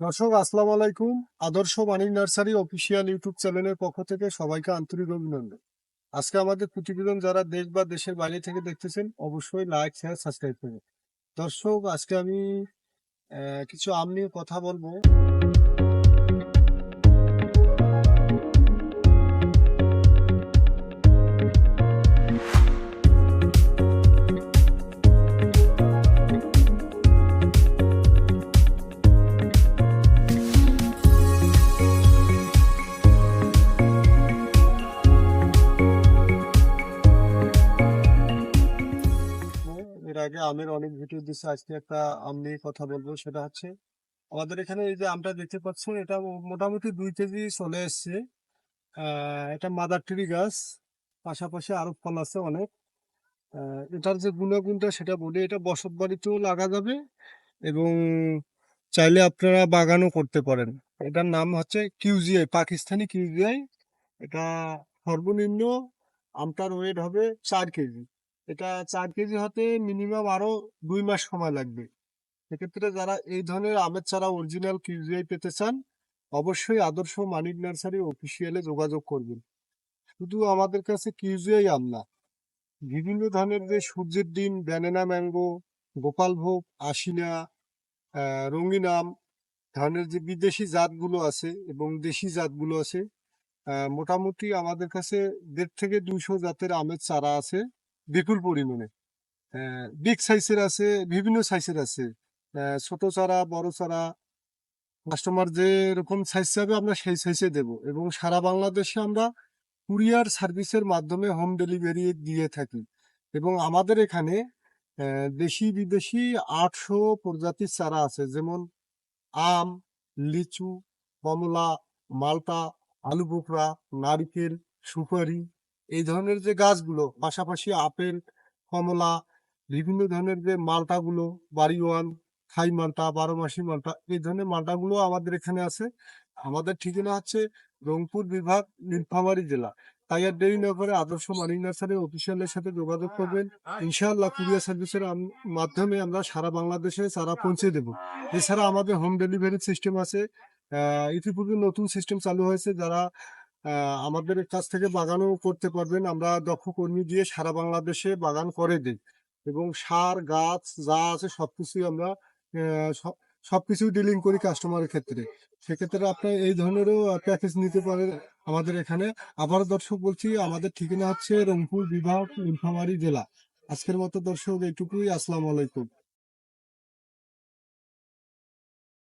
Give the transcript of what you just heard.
দর্শক, আসসালামু আলাইকুম। আদর্শ মানিক নার্সারি অফিসিয়াল ইউটিউব চ্যানেলের পক্ষ থেকে সবাইকে আন্তরিক অভিনন্দন। আজকে আমাদের প্রতিবেদন যারা দেশ বা দেশের বাইরে থেকে দেখতেছেন, অবশ্যই লাইক শেয়ার সাবস্ক্রাইব করবেন। দর্শক, আজকে আমি কিছু আম নিয়ে কথা বলব। এর আগে আমের অনেক ভিডিও দিচ্ছে আজকে একটা আম নিয়ে কথা বলব, সেটা হচ্ছে আমাদের এখানে এই যে আমটা দেখতে পাচ্ছেন, এটা মোটামুটি দুই কেজি চলে এসছে। এটা মাদার ট্রি গাছ, পাশাপাশি আরও ফল আছে অনেক। এটার যে গুণাগুণটা সেটা বলি, এটা বসত বাড়িতেও লাগা যাবে এবং চাইলে আপনারা বাগানও করতে পারেন। এটার নাম হচ্ছে কিউজিআই, পাকিস্তানি কিউজিআই। এটা সর্বনিম্ন আমটার ওয়েট হবে চার কেজি। এটা চার কেজি হতে মিনিমাম আরও দুই মাস সময় লাগবে। সেক্ষেত্রে যারা এই ধরনের আমের চারা অরিজিনাল কিউজিআই পেতে চান, অবশ্যই আদর্শ মানিক নার্সারি অফিসিয়ালে যোগাযোগ করবেন। শুধু আমাদের কাছে কিউজিআই আম না, বিভিন্ন ধরনের যে সূর্যের ডিম ব্যানানা ম্যাঙ্গো গোপালভোগ আশিনা রঙিন আম, ধরনের যে বিদেশি জাতগুলো আছে এবং দেশি জাতগুলো আছে মোটামুটি আমাদের কাছে দেড় থেকে দুইশো জাতের আমের চারা আছে। বিপুল পরিমাণে। বিগ সাইজের আছে, বিভিন্ন সাইজের আছে। ছোট চারা, বড় চারা কাস্টমার যে রকম সাইজ চাবে আমরা সেই সাইজে দেব এবং সারা বাংলাদেশে আমরা কুরিয়ার সার্ভিসের মাধ্যমে হোম ডেলিভারি দিয়ে থাকি এবং আমাদের এখানে দেশি বিদেশি আটশো প্রজাতির চারা আছে। যেমন আম, লিচু, কমলা, মালটা, আলু বোকরা, নারকেল, সুপারি এই ধরনের যে গাছগুলো, পাশাপাশি আপেল, কমলা, বিভিন্ন ধরনের যে মালটাগুলো, বাড়িওয়ান খাই মালটা বারো মাসি মালটা, এই ধরনের মালটাগুলো আমাদের এখানে আছে। আমাদের ঠিকানা হচ্ছে রংপুর বিভাগ, নীলফামারী জেলা। তাই আর দেরি না করে আদর্শ মানিক নার্সারি অফিসিয়ালের সাথে যোগাযোগ করবেন। ইনশাআল্লাহ কুরিয়ার সার্ভিসের মাধ্যমে আমরা সারা বাংলাদেশে চারা পৌঁছে দেব। এছাড়া আমাদের হোম ডেলিভারি সিস্টেম আছে। ইতিপূর্বে নতুন সিস্টেম চালু হয়েছে। যারা আমাদের কাছ থেকে বাগানও করতে পারবেন। আমরা দক্ষ কর্মী দিয়ে সারা বাংলাদেশে বাগান করে দিই এবং সার, গাছ যা আছে সবকিছুই আমরা সবকিছু ডিলিং করি কাস্টমারের ক্ষেত্রে। সেক্ষেত্রে আপনার এই ধরনেরও প্যাকেজ নিতে পারেন আমাদের এখানে। আবার দর্শক বলছি, আমাদের ঠিকানা হচ্ছে রংপুর বিভাগ, নীলফামারী জেলা। আজকের মতো দর্শক, এইটুকুই। আসসালামু আলাইকুম।